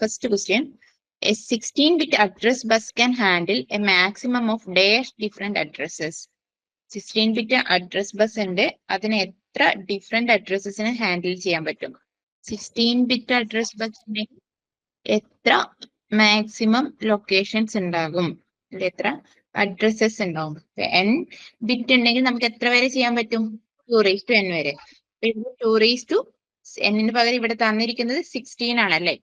First question a 16-bit address bus can handle a maximum of dash different addresses. Sixteen bit address bus ഉണ്ട്. അതിന് എത്ര different അഡ്രസ്സസിനെ handle ചെയ്യാൻ പറ്റും? Sixteen bit address ബസ്സിന് എത്ര maximum locations ഉണ്ടാകും? എത്ര അഡ്രസ്സസ് ഉണ്ടാവും എൻ ബിറ്റ് ഉണ്ടെങ്കിൽ നമുക്ക് എത്ര വരെ ചെയ്യാൻ പറ്റും? ടു റേസ് ടു എൻ വരെ. ടു റേസ് ടു എന്നിന് പകരം ഇവിടെ തന്നിരിക്കുന്നത് സിക്സ്റ്റീൻ ആണല്ലേ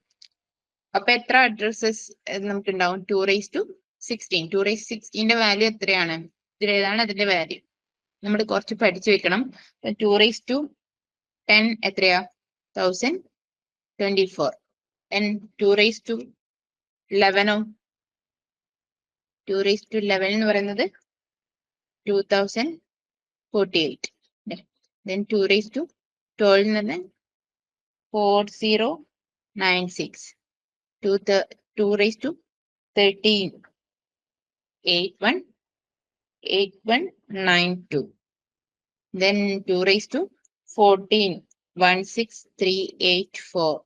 അപ്പൊ എത്ര അഡ്രസ്സസ് നമുക്ക് ഉണ്ടാവും two raise to sixteen two raise സിക്സ്റ്റീന്റെ value എത്രയാണ്? ഇതിലേതാണ് അതിന്റെ വാല്യൂ നമ്മൾ കുറച്ച് പഠിച്ചു വെക്കണം. ടു റേസ് ടു ടെൻ എത്രയാ? Thousand twenty four ten two raise to ലെവനോ two raise to eleven എന്ന് പറയുന്നത് two thousand forty eight then two raise to twelve എന്ന് പറഞ്ഞാൽ four zero nine six two two raise to thirteen eight one eight one nine two. Then 2 raised to fourteen one six three eight four.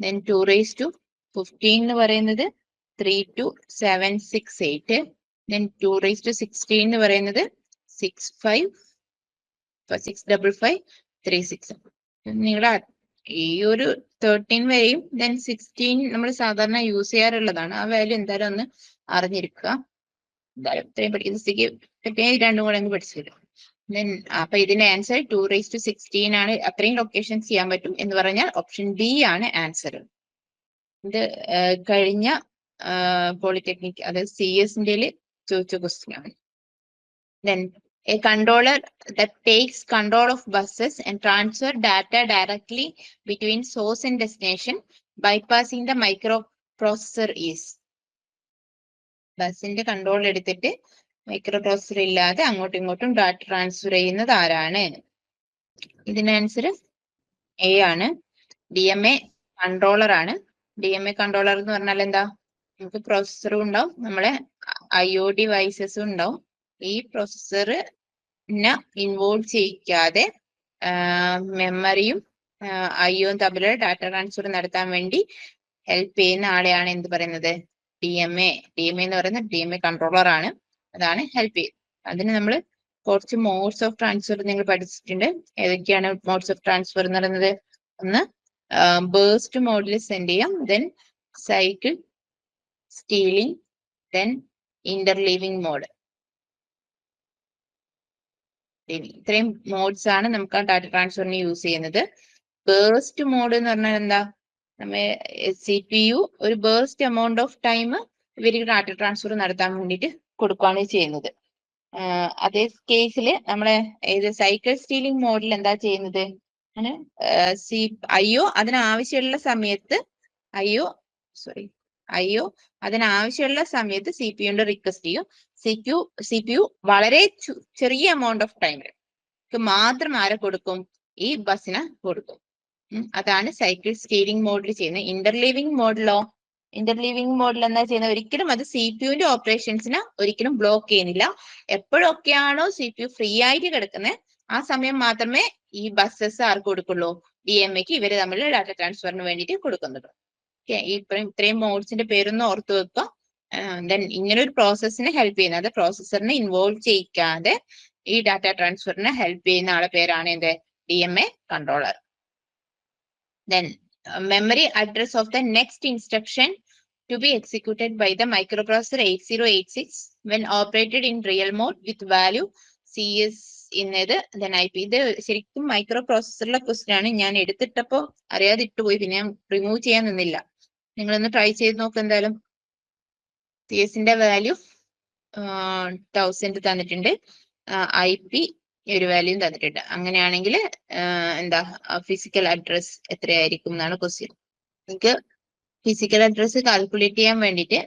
Then 2 raised to fifteen എന്ന് പറയുന്നത് three two seven six eight. Then 2 raised to sixteen എന്ന് പറയുന്നത് six five six double five three six. നിങ്ങളുടെ ഈ ഒരു thirteen വരെയും then sixteen നമ്മൾ സാധാരണ യൂസ് ചെയ്യാറുള്ളതാണ്. ആ വാല്യൂ എന്തായാലും ഒന്ന് അറിഞ്ഞിരിക്കുക. എന്തായാലും ഇത്രയും പഠിക്കുന്ന രണ്ടും കൂടെ അങ്ങ് പഠിച്ചില്ല ദെൻ അപ്പൊ ഇതിന്റെ answer two raise to sixteen ആണ്. അത്രയും ലൊക്കേഷൻ ചെയ്യാൻ പറ്റും എന്ന് പറഞ്ഞാൽ ഓപ്ഷൻ ബി ആണ് ആൻസർ ഇത് കഴിഞ്ഞ പോളിടെക്നിക് അതായത് സി എസിന്റെ ചോദിച്ച ക്വസ്റ്റ്യൻ ആണ്. Then a controller that takes control of buses and transfer data directly between source and destination bypassing the microprocessor is. ബസ്സിന്റെ കൺട്രോൾ എടുത്തിട്ട് മൈക്രോ പ്രോസസർ ഇല്ലാതെ അങ്ങോട്ടും ഇങ്ങോട്ടും ഡാറ്റ ട്രാൻസ്ഫർ ചെയ്യുന്നത് ആരാണ്? ഇതിന് ആൻസർ എ ആണ്. ഡി എം എ കൺട്രോളർ ആണ്. ഡി എം എ കൺട്രോളർ എന്ന് പറഞ്ഞാൽ എന്താ? നമുക്ക് പ്രോസസ്സറും ഉണ്ടാവും. നമ്മളെ ഐ ഒ ഡിവൈസസും ഉണ്ടാവും. ഈ പ്രോസസ്സറിനെ ഇൻവോൾവ് ചെയ്യിക്കാതെ മെമ്മറിയും ഐയും തമ്മിൽ ഡാറ്റ ട്രാൻസ്ഫർ നടത്താൻ വേണ്ടി ഹെൽപ്പ് ചെയ്യുന്ന ആളെയാണ് എന്ത് പറയുന്നത്? D M A D M A എന്ന് പറയുന്നത് ഡി എം എ കൺട്രോളർ ആണ്. അതാണ് ഹെൽപ്പ് ചെയ്യുന്നത് അതിന് നമ്മൾ കുറച്ച് മോഡ്സ് ഓഫ് ട്രാൻസ്ഫർ നിങ്ങൾ പഠിച്ചിട്ടുണ്ട്. ഏതൊക്കെയാണ് മോഡ്സ് ഓഫ് ട്രാൻസ്ഫർ എന്ന് പറയുന്നത്? ഒന്ന് ബേസ്റ്റ് മോഡിൽ സെൻഡ് ചെയ്യാം. Then cycle stealing then interleaving mode ഇത്രയും മോഡ്സ് ആണ് നമുക്ക് ആ ഡാറ്റ ട്രാൻസ്ഫറിന് യൂസ് ചെയ്യുന്നത്. ബേസ്റ്റ് മോഡ് എന്ന് പറഞ്ഞാൽ എന്താ? നമ്മ സി പി യു ഒരു ബേസ്റ്റ് എമൗണ്ട് ഓഫ് ടൈം ഇവർക്ക് ഡാറ്റ ട്രാൻസ്ഫർ നടത്താൻ വേണ്ടിയിട്ട് കൊടുക്കുകയാണ് ചെയ്യുന്നത്. അതേ കേസിൽ നമ്മളെ ഇത് സൈക്കിൾ സ്റ്റീലിംഗ് മോഡിൽ എന്താ ചെയ്യുന്നത്? സി സി അയ്യോ അതിനാവശ്യമുള്ള സമയത്ത് അയ്യോ സോറി അയ്യോ അതിനാവശ്യമുള്ള സമയത്ത് സി പി യുണ്ട് റിക്വസ്റ്റ് ചെയ്യും. C Q C P U വളരെ ചെറിയ എമൗണ്ട് ഓഫ് ടൈമിൽ മാത്രം ആരെ കൊടുക്കും? ഈ ബസ്സിന് കൊടുക്കും. അതാണ് സൈക്കിൾ സ്റ്റീരിങ് മോഡിൽ ചെയ്യുന്നത് ഇന്റർലീവിംഗ് മോഡിലോ ഇന്റർലീവിംഗ് മോഡിൽ എന്താ ചെയ്യുന്നത്? ഒരിക്കലും അത് സി പി യുവിന്റെ ഓപ്പറേഷൻസിന് ഒരിക്കലും ബ്ലോക്ക് ചെയ്യുന്നില്ല. എപ്പോഴൊക്കെയാണോ സി പി യു ഫ്രീ ആയിട്ട് കിടക്കുന്നത് ആ സമയം മാത്രമേ ഈ ബസ്സസ് ആർക്ക് കൊടുക്കുള്ളൂ? ഡി എം എക്ക് ഇവർ തമ്മിൽ ഡാറ്റ ട്രാൻസ്ഫറിന് വേണ്ടിയിട്ട് കൊടുക്കുന്നുള്ളൂ ഓക്കെ ഇപ്പം ഇത്രയും മോഡ്സിന്റെ പേരൊന്ന് ഓർത്ത് വെക്കുക. ദെൻ ഇങ്ങനെ ഒരു പ്രോസസ്സിനെ ഹെൽപ്പ് ചെയ്യുന്നത് പ്രോസസ്സറിനെ ഇൻവോൾവ് ചെയ്യിക്കാതെ ഈ ഡാറ്റ ട്രാൻസ്ഫറിനെ ഹെൽപ്പ് ചെയ്യുന്ന ആളെ പേരാണ് എന്ത്? D M A controller then uh, memory address of the next instruction to be executed by the microprocessor 8086 when operated in real mode with value cs ഇന്നത് then ip ഇത് ശരിക്കും micro പ്രോസസ്സറിലെ question ആണ്. ഞാൻ എടുത്തിട്ടപ്പോ അറിയാതെ ഇട്ടുപോയി. പിന്നെ ഞാൻ റിമൂവ് ചെയ്യാൻ നിന്നില്ല. നിങ്ങളൊന്ന് ട്രൈ ചെയ്ത് നോക്ക് എന്തായാലും. സി എസിന്റെ വാല്യൂ തൗസൻഡ് തന്നിട്ടുണ്ട്. ഐ പി ഒരു വാല്യൂ തന്നിട്ടുണ്ട്. അങ്ങനെയാണെങ്കിൽ എന്താ ഫിസിക്കൽ അഡ്രസ് എത്രയായിരിക്കും എന്നാണ് ക്വസ്റ്റ്യൻ നിങ്ങൾക്ക് ഫിസിക്കൽ അഡ്രസ് കാൽക്കുലേറ്റ് ചെയ്യാൻ വേണ്ടിയിട്ട്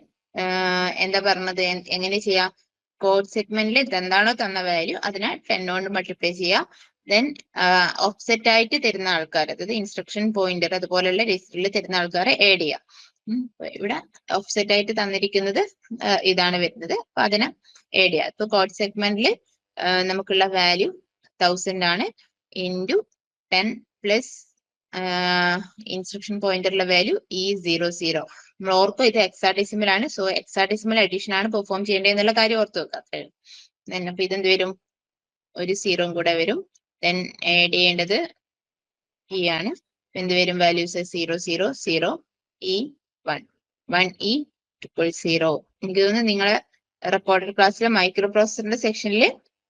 എന്താ പറഞ്ഞത് എങ്ങനെ ചെയ്യാം? കോഡ് സെഗ്മെന്റിൽ ഇതെന്താണോ തന്ന വാല്യൂ അതിനെ ടെൻ കൊണ്ട് മൾട്ടിപ്ലൈ ചെയ്യാം. ദെൻ ഓഫ്സെറ്റ് ആയിട്ട് തരുന്ന ആൾക്കാർ അതായത് ഇൻസ്ട്രക്ഷൻ പോയിന്റർ അതുപോലെയുള്ള രജിസ്റ്ററിൽ തരുന്ന ആൾക്കാരെ ആഡ് ചെയ്യാം. ഇവിടെ ഓഫ്സെറ്റ് ആയിട്ട് തന്നിരിക്കുന്നത് ഇതാണ് വരുന്നത്. അപ്പൊ അതിനെ ആഡ് ചെയ്യാം. ഇപ്പൊ കോഡ് സെഗ്മെന്റിൽ നമുക്കുള്ള വാല്യൂ തൗസൻഡ് ആണ്. ഇന്റു ടെൻ പ്ലസ് ഇൻസ്ട്രക്ഷൻ പോയിന്ററിലെ വാല്യൂ ഈ സീറോ സീറോ നമ്മൾ ഓർക്കും ഇത് എക്സാഡെസിമൽ ആണ്. സോ എക്സാഡെസിമൽ അഡീഷൻ ആണ് പെർഫോം ചെയ്യേണ്ടത് എന്നുള്ള കാര്യം ഓർത്ത് വെക്കുക. അത്രേ ഉള്ളൂ. Then അപ്പൊ ഇതെന്ത് വരും? ഒരു സീറോയും കൂടെ വരും. ദെൻ ആഡ് ചെയ്യേണ്ടത് ഇ ആണ്. എന്ത് വരും? Values zero zero zero E one one E triple zero എനിക്ക് തോന്നുന്നു നിങ്ങളെ റെക്കോർഡർ ക്ലാസ്സിലെ മൈക്രോ പ്രോസസറിന്റെ സെക്ഷനിൽ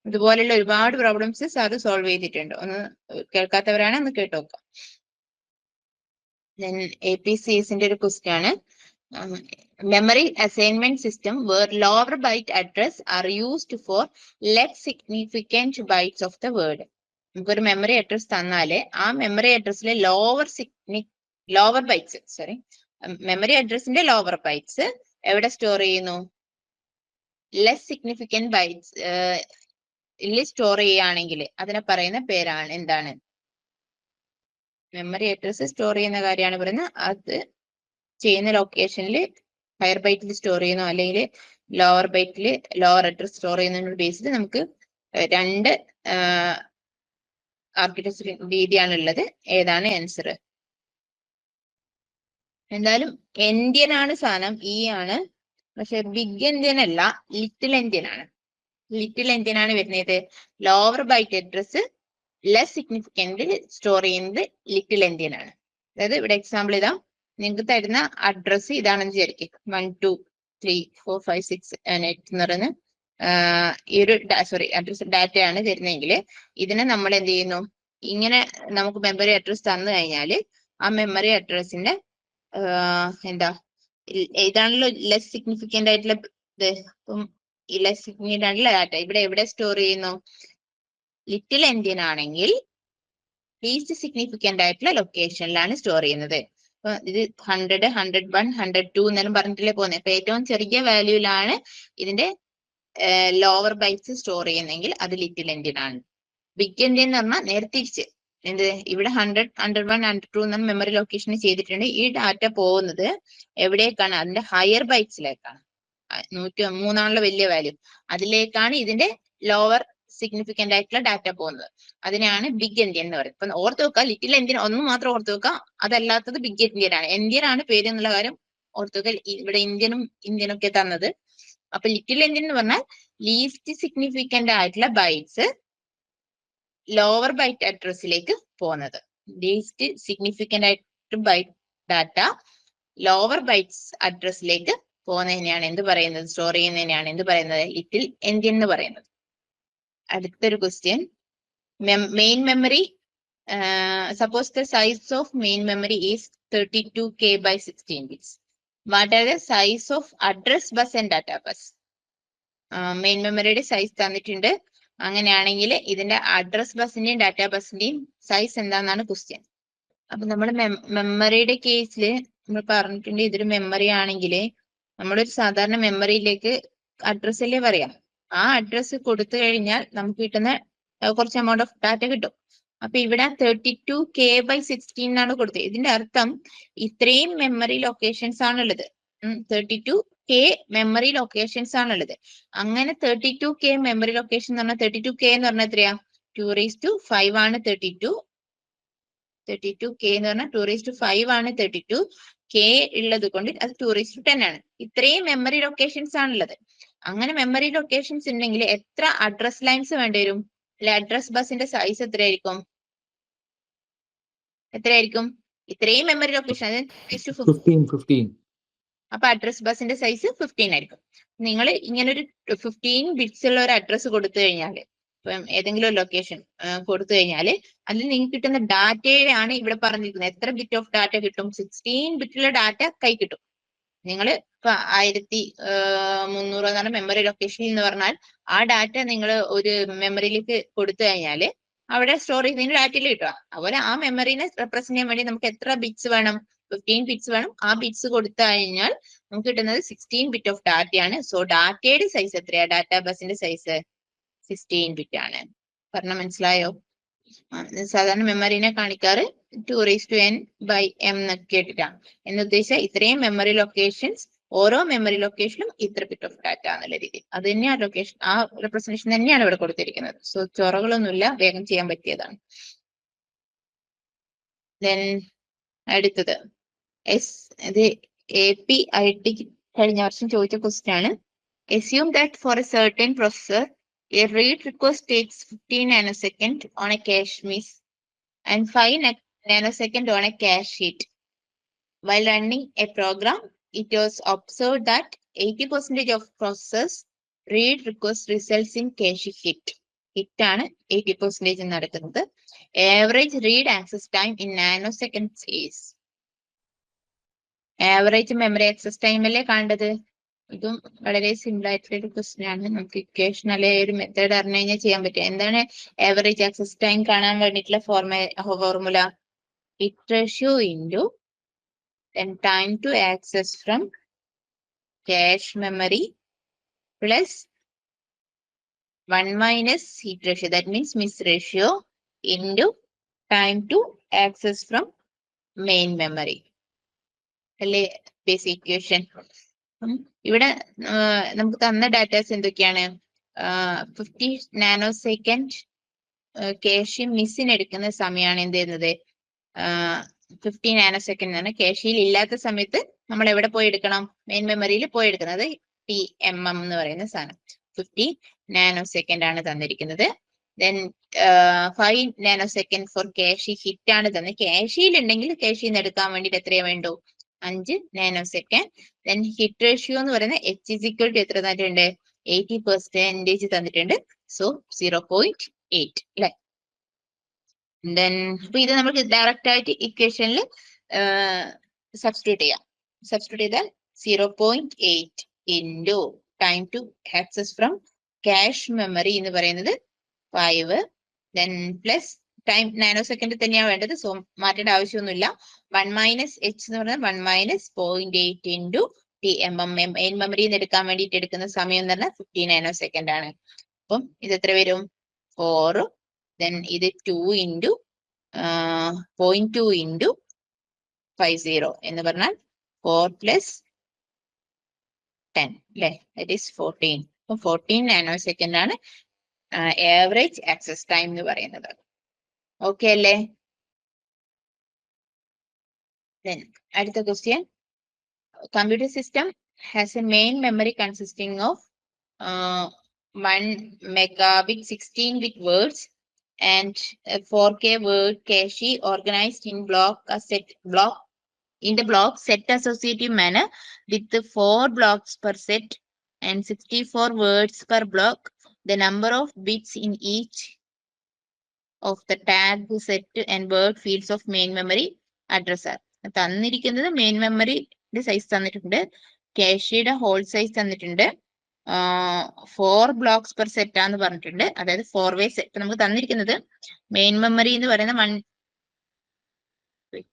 ഇതുപോലെയുള്ള ഒരുപാട് പ്രോബ്ലംസ് സാറ് സോൾവ് ചെയ്തിട്ടുണ്ട്. ഒന്ന് കേൾക്കാത്തവരാണ് ഒന്ന് കേട്ട് ദെൻ എ പി സി എസിന്റെ ഒരു ക്വസ്റ്റ്യൻ ആണ്. Memory assignment system where lower byte address are used for less significant bytes of the word നമുക്കൊരു മെമ്മറി അഡ്രസ് തന്നാൽ ആ മെമ്മറി അഡ്രസ്സിലെ lower Signi lower bytes sorry memory അഡ്രസ്സിന്റെ ലോവർ ബൈറ്റ്സ് എവിടെ store ചെയ്യുന്നു? ലെസ് സിഗ്നിഫിക്കന്റ് ബൈറ്റ്സ് സ്റ്റോർ ചെയ്യുകയാണെങ്കിൽ അതിനെ പറയുന്ന പേരാണ് എന്താണ്? മെമ്മറി അഡ്രസ്സ് സ്റ്റോർ ചെയ്യുന്ന കാര്യമാണ് പറയുന്നത്. അത് ചെയ്യുന്ന ലൊക്കേഷനിൽ ഹയർ ബൈറ്റിൽ സ്റ്റോർ ചെയ്യുന്നു. അല്ലെങ്കിൽ ലോവർ ബൈറ്റിൽ ലോവർ അഡ്രസ് സ്റ്റോർ ചെയ്യുന്നതിന്റെ ബേസിൽ നമുക്ക് രണ്ട് ആർക്കിടെക്ചർ രീതിയാണ് ഉള്ളത് ഏതാണ് ആൻസർ എന്തായാലും ഇന്ത്യൻ ആണ് സാധനം. ഇ ആണ്. പക്ഷെ ബിഗ് ഇന്ത്യൻ അല്ല ലിറ്റിൽ ഇന്ത്യൻ ആണ്. ലിറ്റിൽ ഇന്ത്യൻ ആണ് വരുന്നത്. Lower byte address less significant store ചെയ്യുന്നത് ലിറ്റിൽ ഇന്ത്യൻ ആണ്. അതായത് ഇവിടെ എക്സാമ്പിൾ ഇതാ. നിങ്ങൾക്ക് തരുന്ന അഡ്രസ് ഇതാണെന്ന് വിചാരിക്കും. One two three four five six eight എന്ന് പറയുന്ന ആഹ് ഈ ഒരു സോറി അഡ്രസ് ഡാറ്റയാണ് തരുന്നതെങ്കിൽ ഇതിനെ നമ്മൾ എന്ത് ചെയ്യുന്നു? ഇങ്ങനെ നമുക്ക് മെമ്മറി അഡ്രസ് തന്നു കഴിഞ്ഞാൽ ആ മെമ്മറി അഡ്രസ്സിന്റെ എന്താ ഇതാണല്ലോ ലെസ് സിഗ്നിഫിക്കന്റ് ആയിട്ടുള്ള ഇത്. ഇപ്പം ലെസ് സിഗ്നിഫിക്കന്റ് ആയിട്ടുള്ള ഡാറ്റ ഇവിടെ എവിടെ സ്റ്റോർ ചെയ്യുന്നു? ലിറ്റിൽ എൻഡിയൻ ആണെങ്കിൽ ലീസ്റ്റ് സിഗ്നിഫിക്കന്റ് ആയിട്ടുള്ള ലൊക്കേഷനിലാണ് സ്റ്റോർ ചെയ്യുന്നത്. ഇപ്പൊ ഇത് hundred hundred one hundred two എന്നെല്ലാം പറഞ്ഞിട്ടില്ലേ പോകുന്നത്. അപ്പൊ ഏറ്റവും ചെറിയ വാല്യൂലാണ് ഇതിന്റെ ലോവർ ബൈറ്റ്സ് സ്റ്റോർ ചെയ്യുന്നെങ്കിൽ അത് ലിറ്റിൽ എന്ത്യൻ ആണ്. ബിഗ് എൻഡിൻ എന്ന് പറഞ്ഞാൽ നേരെ തിരിച്ച് എന്ത്? ഇവിടെ hundred hundred one hundred two എന്ന മെമ്മറി ലൊക്കേഷൻ ചെയ്തിട്ടുണ്ട്. ഈ ഡാറ്റ പോകുന്നത് എവിടേക്കാണ്? അതിന്റെ ഹയർ ബൈറ്റ്സിലേക്കാണ് നൂറ്റി മൂന്നാണല്ലോ വലിയ വാല്യൂ അതിലേക്കാണ് ഇതിന്റെ ലോവർ സിഗ്നിഫിക്കന്റ് ആയിട്ടുള്ള ഡാറ്റ പോകുന്നത്. അതിനെയാണ് ബിഗ് എൻഡിയൻ എന്ന് പറയുന്നത്. ഇപ്പൊ ഓർത്ത് വെക്കുക ലിറ്റിൽ എൻഡിയൻ ഒന്ന് മാത്രം ഓർത്ത് വെക്കുക അതല്ലാത്തത് ബിഗ് എൻഡിയൻ ആണ്. എൻഡിയൻ ആണ് പേര് എന്നുള്ള കാര്യം ഓർത്ത് വെക്കുക ഇവിടെ ഇന്ത്യനും ഇന്ത്യനും ഒക്കെ തന്നത് അപ്പൊ ലിറ്റിൽ എൻഡ് എന്ന് പറഞ്ഞാൽ ലീസ്റ്റ് സിഗ്നിഫിക്കന്റ് ആയിട്ടുള്ള ബൈറ്റ്സ് ലോവർ ബൈറ്റ് അഡ്രസ്സിലേക്ക് പോകുന്നത്. ലീസ്റ്റ് സിഗ്നിഫിക്കന്റ് ആയിട്ട് ബൈറ്റ് ഡാറ്റ ലോവർ ബൈറ്റ്സ് അഡ്രസ്സിലേക്ക് പോകുന്നതിനെയാണ് എന്ത് പറയുന്നത്? സ്റ്റോർ ചെയ്യുന്നതിനെയാണ് എന്ത് പറയുന്നത്? ലിറ്റിൽ എൻഡ് എന്ന് പറയുന്നത്. അടുത്തൊരു question main memory suppose the size of main memory is thirty two K by sixteen bits what are the size of address bus and data bus main മെമ്മറിയുടെ സൈസ് തന്നിട്ടുണ്ട്. അങ്ങനെയാണെങ്കിൽ ഇതിന്റെ address ബസിന്റെയും data ബസിന്റെയും size എന്താണെന്നാണ് question അപ്പൊ നമ്മൾ മെമ്മറിയുടെ കേസിൽ നമ്മൾ പറഞ്ഞിട്ടുണ്ട് ഇതൊരു മെമ്മറി ആണെങ്കിൽ നമ്മളൊരു സാധാരണ മെമ്മറിയിലേക്ക് അഡ്രസ്സല്ലേ പറയാം? ആ അഡ്രസ്സ് കൊടുത്തു കഴിഞ്ഞാൽ നമുക്ക് കിട്ടുന്ന കുറച്ച് എമൗണ്ട് ഓഫ് ഡാറ്റ കിട്ടും. അപ്പൊ ഇവിടെ thirty two K by sixteen എന്നാണ് കൊടുത്തത്. ഇതിന്റെ അർത്ഥം ഇത്രയും മെമ്മറി ലൊക്കേഷൻസ് ആണുള്ളത്. Thirty two K memory locations ആണുള്ളത്. അങ്ങനെ thirty two K memory location എന്ന് പറഞ്ഞാൽ തേർട്ടി ടു കെ എന്ന് പറഞ്ഞാൽ എത്രയാ? ടു റേസ് ടു ഫൈവ് ആണ് thirty two thirty two K എന്ന് പറഞ്ഞാൽ ടു റേസ് ടു ഫൈവ് ആണ് തേർട്ടി ടു കെ ഉള്ളത് കൊണ്ട് അത് ടു റേസ് ടു ടെൻ ആണ്. ഇത്രയും മെമ്മറി ലൊക്കേഷൻസ് ആണുള്ളത്. അങ്ങനെ മെമ്മറി ലൊക്കേഷൻസ് ഉണ്ടെങ്കിൽ എത്ര അഡ്രസ് ലൈൻസ് വേണ്ടി വരും? അല്ലെ അഡ്രസ് ബസ്സിന്റെ സൈസ് എത്രയായിരിക്കും? എത്രയായിരിക്കും? ഇത്രയും മെമ്മറി ലൊക്കേഷൻ അപ്പൊ അഡ്രസ് ബസിന്റെ സൈസ് ഫിഫ്റ്റീൻ ആയിരിക്കും. നിങ്ങൾ ഇങ്ങനെ ഒരു ഫിഫ്റ്റീൻ ബിറ്റ്സ് ഉള്ള ഒരു അഡ്രസ് കൊടുത്തു കഴിഞ്ഞാൽ ഇപ്പം ഏതെങ്കിലും ഒരു ലൊക്കേഷൻ കൊടുത്തു കഴിഞ്ഞാൽ അതിൽ നിങ്ങൾക്ക് കിട്ടുന്ന ഡാറ്റയാണ് ഇവിടെ പറഞ്ഞിരിക്കുന്നത്. എത്ര ബിറ്റ് ഓഫ് ഡാറ്റ കിട്ടും? സിക്സ്റ്റീൻ ബിറ്റുള്ള ഡാറ്റ കൈ കിട്ടും. നിങ്ങൾ ഇപ്പൊ ആയിരത്തി മുന്നൂറ് എന്നാണ് മെമ്മറി ലൊക്കേഷൻ എന്ന് പറഞ്ഞാൽ ആ ഡാറ്റ നിങ്ങൾ ഒരു മെമ്മറിയിലേക്ക് കൊടുത്തു കഴിഞ്ഞാൽ അവിടെ സ്റ്റോർ ചെയ്തതിന് ഡാറ്റയിൽ കിട്ടുക അതുപോലെ ആ മെമ്മറിനെ റെപ്രസെന്റ് ചെയ്യാൻ വേണ്ടി നമുക്ക് എത്ര ബിറ്റ്സ് വേണം? ഫിഫ്റ്റീൻ ബിറ്റ്സ് വേണം. ആ ബിറ്റ്സ് കൊടുത്തു കഴിഞ്ഞാൽ നമുക്ക് കിട്ടുന്നത് സിക്സ്റ്റീൻ ബിറ്റ് ഓഫ് ഡാറ്റയാണ് സോ ഡാറ്റയുടെ സൈസ് എത്രയാ? ഡാറ്റ ബസിന്റെ സൈസ് സിക്സ്റ്റീൻ ബിറ്റ് ആണ്. പറഞ്ഞ മനസ്സിലായോ? സാധാരണ മെമ്മറിനെ കാണിക്കാറ് two raise to n by M എന്നൊക്കെ കേട്ടിട്ടാണ് എന്നുദ്ദേശിച്ച ഇത്രയും മെമ്മറി ലൊക്കേഷൻസ് ഓരോ മെമ്മറി ലൊക്കേഷനും ഇത്ര ബിറ്റ് ഓഫ് ഡാറ്റ എന്നുള്ള രീതി അത് തന്നെയാണ് ലൊക്കേഷൻ ആ റെപ്രസെന്റേഷൻ തന്നെയാണ് ഇവിടെ കൊടുത്തിരിക്കുന്നത്. സോ ചൊറകളൊന്നുമില്ല വേഗം ചെയ്യാൻ പറ്റിയതാണ്. ദെൻ അടുത്തത്. എസ് ഇത് എ പി ഐ ടി കഴിഞ്ഞ വർഷം ചോദിച്ച ക്വസ്റ്റ്യൻ ആണ്. That for a a a read request request takes 15 nanosecond on a cache miss and 5 nanosecond on a cache hit while running a program it was observed that 80% of processes read request results in cache hit hit ആണ് 80 percentage നടക്കുന്നത് average read access time in nanoseconds is average memory access time അല്ലേ കാണേണ്ടത് ഇതും വളരെ simple ആയിട്ടുള്ള ഒരു question ആണ് നമുക്ക് ഇക്വേഷൻ അല്ലെ ഒരു മെത്തേഡ് അറിഞ്ഞു കഴിഞ്ഞാൽ ചെയ്യാൻ പറ്റും എന്താണ് ആവറേജ് ആക്സസ് ടൈം കാണാൻ വേണ്ടിയിട്ടുള്ള ഫോർമ formula hit ratio into then time to access from cache memory plus 1 minus heat ratio that means miss ratio into time to access from main memory അല്ലേ ബേസിക് ഇക്വേഷൻ ഇവിടെ നമുക്ക് തന്ന datas എന്തൊക്കെയാണ് fifty nano second കേഷി മിസ്സിന് എടുക്കുന്ന സമയമാണ് എന്ത് ചെയ്യുന്നത് ഫിഫ്റ്റി നാനോ സെക്കൻഡ് ആണ്. കേഷിയിൽ ഇല്ലാത്ത സമയത്ത് നമ്മൾ എവിടെ പോയി എടുക്കണം? മെയിൻ മെമ്മറിയിൽ പോയി എടുക്കുന്നത് ടി എം എം എന്ന് പറയുന്ന സാധനം. ഫിഫ്റ്റി നാനോ സെക്കൻഡ് ആണ് തന്നിരിക്കുന്നത്. Then five nanosecond for cache hit ആണ് തന്നത്. കാഷിയിൽ ഉണ്ടെങ്കിൽ കേഷിയിൽ നിന്ന് എടുക്കാൻ വേണ്ടിയിട്ട് എത്രയാ വേണ്ടോ? അഞ്ച് nanosecond then hit ratio എന്ന് പറയുന്ന എച്ച് ടു എത്ര തന്നിട്ടുണ്ട്? എയ്റ്റി പെർസെന്റേജ് തന്നിട്ടുണ്ട്. സോ സീറോ പോയിന്റ് എയ്റ്റ് അല്ലെ? ദെൻ അപ്പൊ ഇത് നമുക്ക് ഡയറക്റ്റ് ആയിട്ട് ഇക്വേഷനിൽ സബ്സ്റ്റിറ്റ്യൂട്ട് ചെയ്യാം. സബ്സ്റ്റിറ്റ്യൂട്ട് ചെയ്താൽ zero point eight into time to access from cache memory എന്ന് പറയുന്നത് five then plus time nanosecond തന്നെയാണ് വേണ്ടത്. സോ മാറ്റേണ്ട ആവശ്യമൊന്നുമില്ല. വൺ മൈനസ് എച്ച് എന്ന് പറഞ്ഞാൽ one minus point eight into T M M M main മെമ്മറിയിൽ നിന്ന് എടുക്കാൻ വേണ്ടിയിട്ട് എടുക്കുന്ന സമയം എന്ന് പറഞ്ഞാൽ ഫിഫ്റ്റി നാനോ സെക്കൻഡ് ആണ്. അപ്പം ഇത് എത്ര വരും? ഫോർ ദെൻ ഇത് two into point two into five zero എന്ന് പറഞ്ഞാൽ ഫോർ പ്ലസ് ടെൻ അല്ലേ ദറ്റ് ഈസ് ഫോർട്ടീൻ അപ്പം ഫോർട്ടീൻ നാനോ സെക്കൻഡ് ആണ് ആവറേജ് ആക്സസ് ടൈം എന്ന് പറയുന്നത്. ഓക്കെ അല്ലേ? അടുത്ത question system has a main memory consisting of uh, 1 megabit 16 bit words and a 4k word cache organized in block a set block in the block set associative manner with the four blocks per set and 64 words per block the number of bits in each of the tag set and word fields of main memory address are തന്നിരിക്കുന്നത് main മെമ്മറിയുടെ size തന്നിട്ടുണ്ട് കാഷിയുടെ whole size തന്നിട്ടുണ്ട് four blocks per set ആന്ന് പറഞ്ഞിട്ടുണ്ട്. അതായത് four way set നമുക്ക് തന്നിരിക്കുന്നത് main memory എന്ന് പറയുന്ന വൺ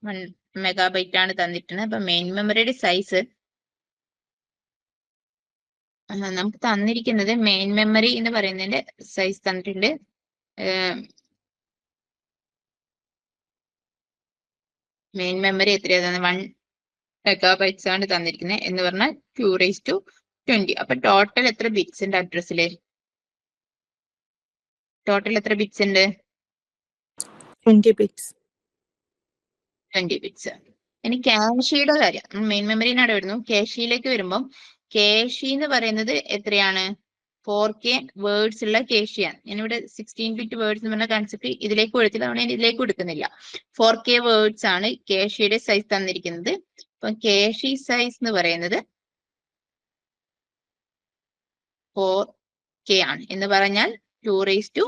വൺ മെഗാബൈറ്റ് ആണ് തന്നിട്ടുണ്ട് അപ്പൊ മെയിൻ മെമ്മറിയുടെ സൈസ് നമുക്ക് തന്നിരിക്കുന്നത് മെയിൻ മെമ്മറി എന്ന് പറയുന്നതിന്റെ സൈസ് തന്നിട്ടുണ്ട്. മെയിൻ മെമ്മറി എത്രയാണ് വൺ മെഗാബൈറ്റ്സ് ആണ് തന്നിരിക്കുന്നത് എന്ന് പറഞ്ഞാൽ ടു റേസ് ടു ട്വന്റി അപ്പൊ ടോട്ടൽ എത്ര ബിറ്റ്സ് ഉണ്ട് അഡ്രസ്സിൽ ടോട്ടൽ എത്ര ബിറ്റ്സ് ഉണ്ട് ട്വന്റി ബിറ്റ്സ് ട്വന്റി ബിറ്റ്സ് ഇനി കാഷിയുടെ കാര്യം. മെയിൻ മെമ്മറിനാണ് വരുന്നു. കാഷിയിലേക്ക് വരുമ്പം കേഷി എന്ന് പറയുന്നത് എത്രയാണ്? ഫോർ കെ വേർഡ്സ് ഉള്ള കേഷിയാണ് ഞാനിവിടെ സിക്സ്റ്റീൻ ബിറ്റ് വേർഡ്സ് എന്ന് പറഞ്ഞ കൺസെപ്റ്റ് ഇതിലേക്ക് കൊടുത്തില്ല. അതുകൊണ്ട് ഞാൻ ഇതിലേക്ക് കൊടുക്കുന്നില്ല. ഫോർ കെ വേർഡ്സ് ആണ് കേഷിയുടെ സൈസ് തന്നിരിക്കുന്നത്. അപ്പൊ കേഷി സൈസ് എന്ന് പറയുന്നത് ഫോർ കെ ആണ് എന്ന് പറഞ്ഞാൽ ടു റേസ് ടു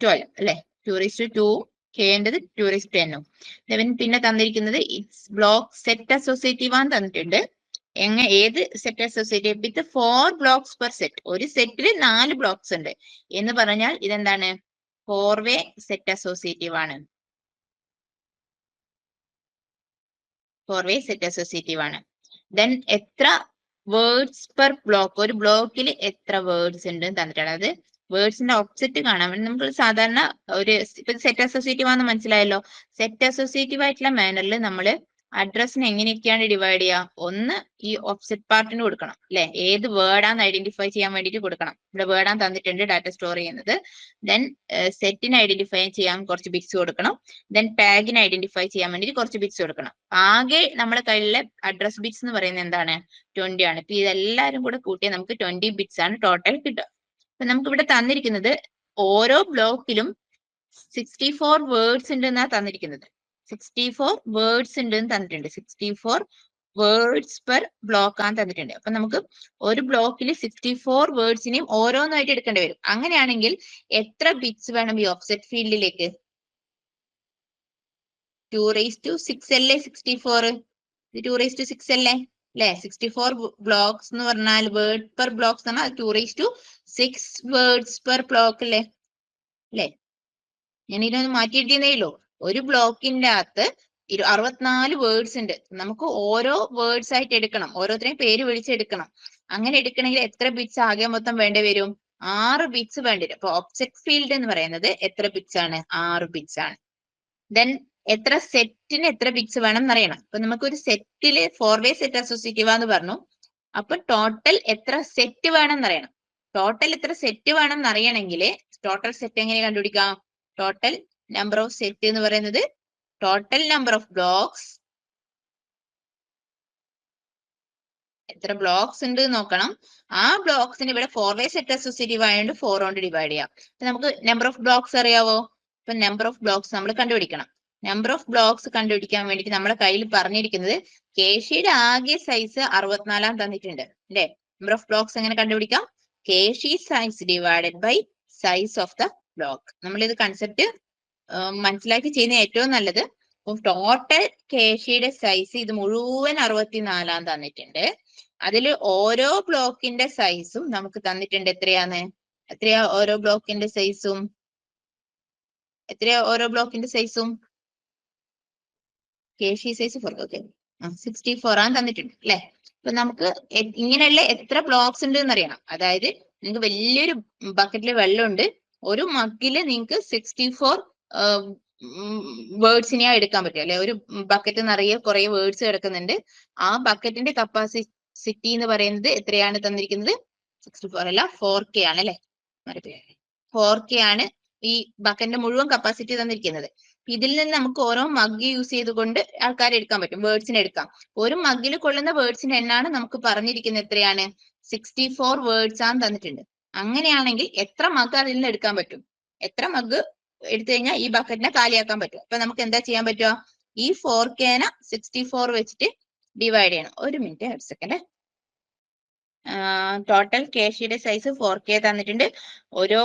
ട്വൽവ് അല്ലെ? ടു റേസ് ടു ടു കേണ്ടത് ടു റേസ് ടു ടെന്നും പിന്നെ തന്നിരിക്കുന്നത് ഇറ്റ്സ് ബ്ലോക്ക് സെറ്റ് അസോസിയേറ്റീവ് ആണ് തന്നിട്ടുണ്ട്. എങ്ങനെ ഏത് set associative with four blocks per set ഒരു സെറ്റിൽ നാല് ബ്ലോക്സ് ഉണ്ട്. എന്ന് പറഞ്ഞാൽ ഇതെന്താണ്? ഫോർ വേ സെറ്റ് അസോസിയേറ്റീവ് ആണ്. ഫോർ വേ സെറ്റ് അസോസിയേറ്റീവ് ആണ്. ദെൻ എത്ര വേർഡ്സ് പെർ ബ്ലോക്ക് ഒരു ബ്ലോക്കിൽ എത്ര വേർഡ്സ് ഉണ്ട് തന്നിട്ടുള്ളത് അത് വേർഡ്സിന്റെ ഓപ്പോസിറ്റ് കാണാൻ വേണ്ടി നമുക്ക് സാധാരണ ഒരു സെറ്റ് അസോസിയേറ്റീവ് ആണെന്ന് മനസ്സിലായല്ലോ. സെറ്റ് അസോസിയേറ്റീവ് ആയിട്ടുള്ള മാനറിൽ നമ്മൾ അഡ്രസ്സിന് എങ്ങനെയൊക്കെയാണ് ഡിവൈഡ് ചെയ്യുക? ഒന്ന് ഈ ഓഫ്സെറ്റ് പാർട്ടിന് കൊടുക്കണം അല്ലെ ഏത് വേർഡാന്ന് ഐഡന്റിഫൈ ചെയ്യാൻ വേണ്ടിട്ട് കൊടുക്കണം. ഇവിടെ വേർഡാൻ തന്നിട്ടുണ്ട് ഡാറ്റ സ്റ്റോർ ചെയ്യുന്നത്. ദെൻ സെറ്റിന് ഐഡന്റിഫൈ ചെയ്യാൻ കുറച്ച് ബിറ്റ്സ് കൊടുക്കണം. ദെൻ ടാഗിന് ഐഡന്റിഫൈ ചെയ്യാൻ വേണ്ടിയിട്ട് കുറച്ച് ബിറ്റ്സ് കൊടുക്കണം. ആകെ നമ്മുടെ കയ്യിലെ അഡ്രസ് ബിറ്റ്സ് എന്ന് പറയുന്നത് എന്താണ്? ട്വന്റി ആണ്. ഇപ്പൊ ഇതെല്ലാരും കൂടെ കൂട്ടിയാൽ നമുക്ക് ട്വന്റി ബിറ്റ്സ് ആണ് ടോട്ടൽ കിട്ടുക. അപ്പൊ നമുക്ക് ഇവിടെ തന്നിരിക്കുന്നത് ഓരോ ബ്ലോക്കിലും സിക്സ്റ്റി ഫോർ വേർഡ്സ് ഉണ്ട് എന്നാ തന്നിരിക്കുന്നത്. സിക്സ്റ്റി ഫോർ വേർഡ്സ് ഉണ്ട് തന്നിട്ടുണ്ട്. Sixty four words per block ആണ് തന്നിട്ടുണ്ട്. അപ്പൊ നമുക്ക് ഒരു ബ്ലോക്കിൽ സിക്സ്റ്റി ഫോർ വേർഡ്സിനെയും ഓരോന്നായിട്ട് എടുക്കേണ്ടി വരും. അങ്ങനെയാണെങ്കിൽ എത്ര ബിറ്റ്സ് വേണം ഈ ഓഫ്സെറ്റ് ഫീൽഡിലേക്ക് ടു റേസ് ടു സിക്സ് അല്ലേ sixty four two raise to six അല്ലേ? അല്ലെ? സിക്സ്റ്റി ഫോർ ബ്ലോക്സ് എന്ന് പറഞ്ഞാൽ വേർഡ് പെർ ബ്ലോക്സ് എന്ന് പറഞ്ഞാൽ two raise to six words per block അല്ലേ? അല്ലേ? ഞാൻ ഇതൊന്ന് എഴുതിയതേ ഉള്ളൂ. ഒരു ബ്ലോക്കിന്റെ അകത്ത് ഇരു അറുപത്തിനാല് വേർഡ്സ് ഉണ്ട്. നമുക്ക് ഓരോ വേർഡ്സ് ആയിട്ട് എടുക്കണം. ഓരോരുത്തരെയും പേര് വിളിച്ചെടുക്കണം. അങ്ങനെ എടുക്കണമെങ്കിൽ എത്ര ബിറ്റ്സ് ആകെ മൊത്തം വേണ്ടി വരും? ആറ് ബിറ്റ്സ് വേണ്ടി വരും. അപ്പൊ ഒബ്ജക്ട് ഫീൽഡ് എന്ന് പറയുന്നത് എത്ര ബിറ്റ്സ് ആണ്? ആറ് ബിറ്റ്സ് ആണ്. ദെൻ എത്ര സെറ്റിന് എത്ര ബിറ്റ്സ് വേണം എന്നറിയണം. അപ്പൊ നമുക്ക് ഒരു സെറ്റിൽ ഫോർ വേ സെറ്റ് അസോസിയേറ്റീവ് എന്ന് പറഞ്ഞു. അപ്പൊ ടോട്ടൽ എത്ര സെറ്റ് വേണം എന്നറിയണം. ടോട്ടൽ എത്ര സെറ്റ് വേണം എന്നറിയണമെങ്കിൽ ടോട്ടൽ സെറ്റ് എങ്ങനെ കണ്ടുപിടിക്കാം? ടോട്ടൽ നമ്പർ ഓഫ് സെറ്റ് എന്ന് പറയുന്നത് ടോട്ടൽ നമ്പർ ഓഫ് ബ്ലോക്സ് എത്ര ബ്ലോക്സ് ഉണ്ട് നോക്കണം. ആ ബ്ലോക്സിന് ഇവിടെ ഫോർ വേ സെറ്റ് അസോസിയേറ്റീവ് ആയതുകൊണ്ട് ഫോർ കൊണ്ട് ഡിവൈഡ് ചെയ്യാം. നമുക്ക് നമ്പർ ഓഫ് ബ്ലോക്സ് അറിയാവോ? ഇപ്പൊ നമ്പർ ഓഫ് ബ്ലോക്സ് നമ്മൾ കണ്ടുപിടിക്കണം. നമ്പർ ഓഫ് ബ്ലോക്സ് കണ്ടുപിടിക്കാൻ വേണ്ടിയിട്ട് നമ്മുടെ കയ്യിൽ പറഞ്ഞിരിക്കുന്നത് കേഷിയുടെ ആകെ സൈസ് അറുപത്തിനാലാം തന്നിട്ടുണ്ട്. അല്ലെ? നമ്പർ ഓഫ് ബ്ലോക്സ് എങ്ങനെ കണ്ടുപിടിക്കാം? Cache size divided by size of the block നമ്മൾ ഇത് കൺസെപ്റ്റ് മനസ്സിലാക്കി ചെയ്യുന്ന ഏറ്റവും നല്ലത്. ടോട്ടൽ കേശിയുടെ സൈസ് ഇത് മുഴുവൻ അറുപത്തിനാലാം തന്നിട്ടുണ്ട്. അതിൽ ഓരോ ബ്ലോക്കിന്റെ സൈസും നമുക്ക് തന്നിട്ടുണ്ട്. എത്രയാന്ന് എത്രയാ ഓരോ ബ്ലോക്കിന്റെ സൈസും എത്രയാ ഓരോ ബ്ലോക്കിന്റെ സൈസും cache size four okay sixty four ആണ് തന്നിട്ടുണ്ട്. അല്ലെ? അപ്പൊ നമുക്ക് ഇങ്ങനെയുള്ള എത്ര ബ്ലോക്സ് ഉണ്ട് എന്നറിയണം അതായത് നിങ്ങൾക്ക് വലിയൊരു ബക്കറ്റിൽ വെള്ളമുണ്ട്. ഒരു മഗ്ഗിൽ നിങ്ങൾക്ക് സിക്സ്റ്റി ഫോർ വേർഡ്സിനെ എടുക്കാൻ പറ്റും. അല്ലെ? ഒരു ബക്കറ്റ് നിറയെ കുറെ വേർഡ്സ് കിടക്കുന്നുണ്ട്. ആ ബക്കറ്റിന്റെ കപ്പാസിറ്റി എന്ന് പറയുന്നത് എത്രയാണ് തന്നിരിക്കുന്നത്? സിക്സ്റ്റി ഫോർ അല്ല ഫോർ കെ ആണ് അല്ലെ? ഫോർ കെ ആണ് ഈ ബക്കറ്റിന്റെ മുഴുവൻ കപ്പാസിറ്റി തന്നിരിക്കുന്നത്. ഇതിൽ നിന്ന് നമുക്ക് ഓരോ മഗ് യൂസ് ചെയ്തുകൊണ്ട് ആൾക്കാരെ എടുക്കാൻ പറ്റും. വേർഡ്സിനെ എടുക്കാം. ഒരു മഗ്ഗിൽ കൊള്ളുന്ന വേർഡ്സിന്റെ എണ്ണാണ് നമുക്ക് പറഞ്ഞിരിക്കുന്നത് എത്രയാണ്? സിക്സ്റ്റി ഫോർ വേർഡ്സ് ആണ് തന്നിട്ടുണ്ട്. അങ്ങനെയാണെങ്കിൽ എത്ര മഗ് അതിൽ നിന്ന് എടുക്കാൻ പറ്റും? എത്ര മഗ് എടുത്തു കഴിഞ്ഞാൽ ഈ ബക്കറ്റിനെ കാലിയാക്കാൻ പറ്റും. അപ്പൊ നമുക്ക് എന്താ ചെയ്യാൻ പറ്റുമോ ഈ ഫോർ കേന സിക്സ്റ്റി ഫോർ വെച്ചിട്ട് ഡിവൈഡ് ചെയ്യണം. ഒരു മിനിറ്റ് ഒരു സെക്കൻഡ് ടോട്ടൽ കേഷിയുടെ സൈസ് ഫോർ കെ തന്നിട്ടുണ്ട്. ഓരോ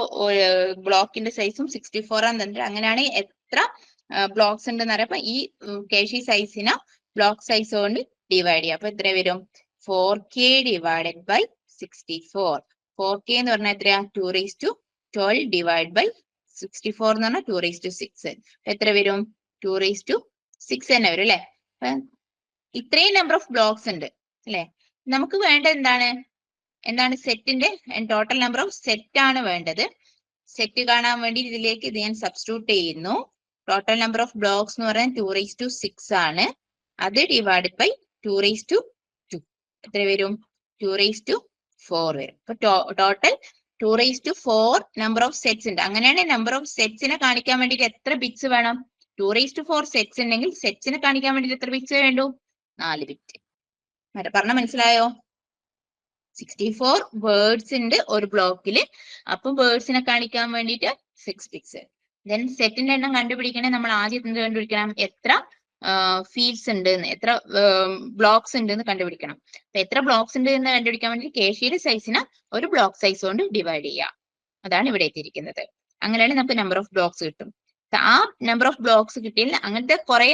ബ്ലോക്കിന്റെ സൈസും സിക്സ്റ്റി ഫോർ ആണ് തന്നിട്ടുണ്ട്. അങ്ങനെയാണെങ്കിൽ എത്ര ബ്ലോക്സ് ഉണ്ടെന്ന് അറിയാം. ഈ കേഷി സൈസിനെ ബ്ലോക്ക് സൈസ് കൊണ്ട് ഡിവൈഡ് ചെയ്യാം. അപ്പൊ എത്ര വരും? Four K divided by sixty four four K എന്ന് പറഞ്ഞാൽ എത്രയാ? Two raise to twelve divide by sixty four എന്ന് പറഞ്ഞാൽ ടു റേസ് ടു സിക്സ് എത്ര വരും? ടു റേസ് ടു സിക്സ് തന്നെ വരും അല്ലെ? ഇത്രയും നമ്പർ ഓഫ് ബ്ലോക്സ് ഉണ്ട് അല്ലെ? നമുക്ക് വേണ്ട എന്താണ്? എന്താണ് സെറ്റിന്റെ ടോട്ടൽ നമ്പർ ഓഫ് സെറ്റ് ആണ് വേണ്ടത്. സെറ്റ് കാണാൻ വേണ്ടി ഇതിലേക്ക് ഇത് ഞാൻ സബ്സ്റ്റിറ്റ്യൂട്ട് ചെയ്യുന്നു. ടോട്ടൽ നമ്പർ ഓഫ് ബ്ലോക്സ് എന്ന് പറയുന്നത് ടു റേസ് ടു സിക്സ് ആണ്. അത് divide by two raise to two എത്ര വരും? ടു റേസ് ടു ഫോർ വരും. അപ്പൊ total two raise to four number of sets ഉണ്ട്. അങ്ങനെയാണ് നമ്പർ ഓഫ് സെറ്റ്സിനെ കാണിക്കാൻ വേണ്ടിയിട്ട് എത്ര ബിറ്റ്സ് വേണം? Two raise to four sets ഉണ്ടെങ്കിൽ സെറ്റ്സിനെ കാണിക്കാൻ വേണ്ടിയിട്ട് എത്ര ബിറ്റ്സ് വേണ്ടു? നാല് ബിറ്റ് മറ്റേ പറഞ്ഞ മനസ്സിലായോ? സിക്സ്റ്റി ഫോർ വേർഡ്സ് ഉണ്ട് ഒരു ബ്ലോക്കിൽ അപ്പൊ വേർഡ്സിനെ കാണിക്കാൻ വേണ്ടിയിട്ട് സിക്സ് ബിറ്റ്സ് ദെൻ സെറ്റിന്റെ എണ്ണം കണ്ടുപിടിക്കണേ നമ്മൾ ആദ്യം എന്ത് കണ്ടുപിടിക്കണം? എത്ര? ഫീൽഡ്സ് ഉണ്ട് എന്ന് എത്ര ബ്ലോക്സ് ഉണ്ട് എന്ന് കണ്ടുപിടിക്കണം. അപ്പൊ എത്ര ബ്ലോക്സ് ഉണ്ട് എന്ന് കണ്ടുപിടിക്കാൻ വേണ്ടി കേഷിയുടെ സൈസിനെ ഒരു ബ്ലോക്ക് സൈസ് കൊണ്ട് ഡിവൈഡ് ചെയ്യുക അതാണ് ഇവിടെ എത്തിയിരിക്കുന്നത്. അങ്ങനെയാണെങ്കിൽ നമുക്ക് നമ്പർ ഓഫ് ബ്ലോക്സ് കിട്ടും. ആ നമ്പർ ഓഫ് ബ്ലോക്സ് കിട്ടിയാൽ അങ്ങനത്തെ കുറെ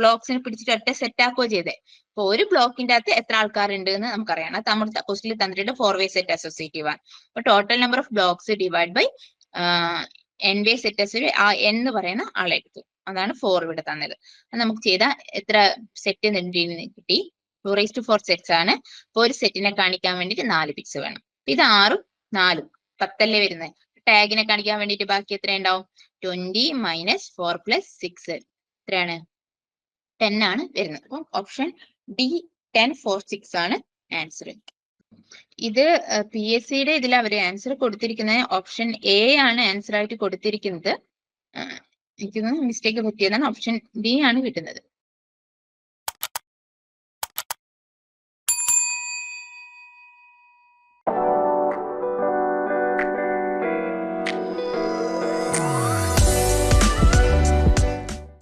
ബ്ലോക്സിനെ പിടിച്ചിട്ട് ഒറ്റ സെറ്റ് ആക്കുകയോ ചെയ്തേ. അപ്പൊ ഒരു ബ്ലോക്കിന്റെ അകത്ത് എത്ര ആൾക്കാരുണ്ട് എന്ന് നമുക്കറിയാം. അത് നമ്മൾ ക്വസ്റ്റിൽ തന്നിട്ടുണ്ട് ഫോർ വേ സെറ്റ് അസോസിയേറ്റീവ് ആണ്. അപ്പൊ total number of blocks divide by n way set associate ആ എൻ എന്ന് പറയുന്ന ആളെടുത്തു അതാണ് ഫോർ ഇവിടെ തന്നത്. നമുക്ക് ചെയ്ത എത്ര സെറ്റ് കിട്ടി. Two raise to four sets ആണ്. അപ്പോൾ ഒരു സെറ്റിനെ കാണിക്കാൻ വേണ്ടിയിട്ട് നാല് പിക്സ് വേണം. ഇത് ആറും നാലും. പത്തല്ലേ വരുന്നത് ടാഗിനെ കാണിക്കാൻ വേണ്ടിയിട്ട് ബാക്കി എത്ര ഉണ്ടാവും? Twenty minus four plus six എത്രയാണ്? ടെൻ ആണ് വരുന്നത്. അപ്പം option D ten four six ആണ് ആൻസർ ഇത് പി എസ് സിയുടെ ഇതിൽ അവർ ആൻസർ കൊടുത്തിരിക്കുന്നത് ഓപ്ഷൻ എ ആണ് ആൻസർ ആയിട്ട് കൊടുത്തിരിക്കുന്നത്. എനിക്ക് മിസ്റ്റേക്ക് പറ്റിയതാണ് ഓപ്ഷൻ ഡി ആണ് കിട്ടുന്നത്.